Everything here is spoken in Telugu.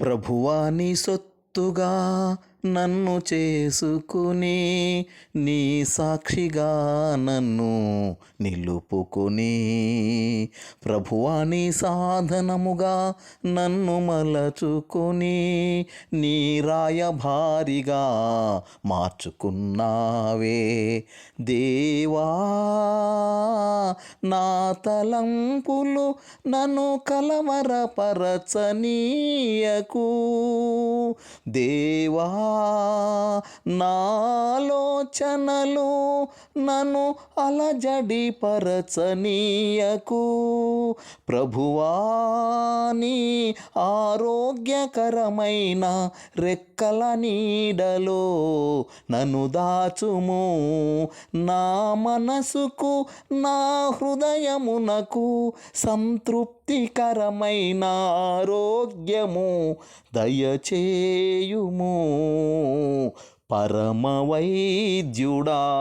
ప్రభువా నీ సొత్తుగా నన్ను చేసుకుని నీ సాక్షిగా నన్ను నిలుపుకుని ప్రభువాణి సాధనముగా నన్ను మలచుకుని నీ రాయభారిగా మార్చుకున్నావే దేవా. నా తలంపులు నన్ను కలవరపరచనీయకు. దేవా నాలోచనలు నన్ను అలజడి పరచనీయకు ప్రభువాని ఆరోగ్యకరమైన రెక్కల నీడలో నన్ను దాచుము. నా మనసుకు నా హృదయమునకు సంతృప్తి తృప్తికరమైన ఆరోగ్యము దయచేయుము. పరమ వైద్యుడా.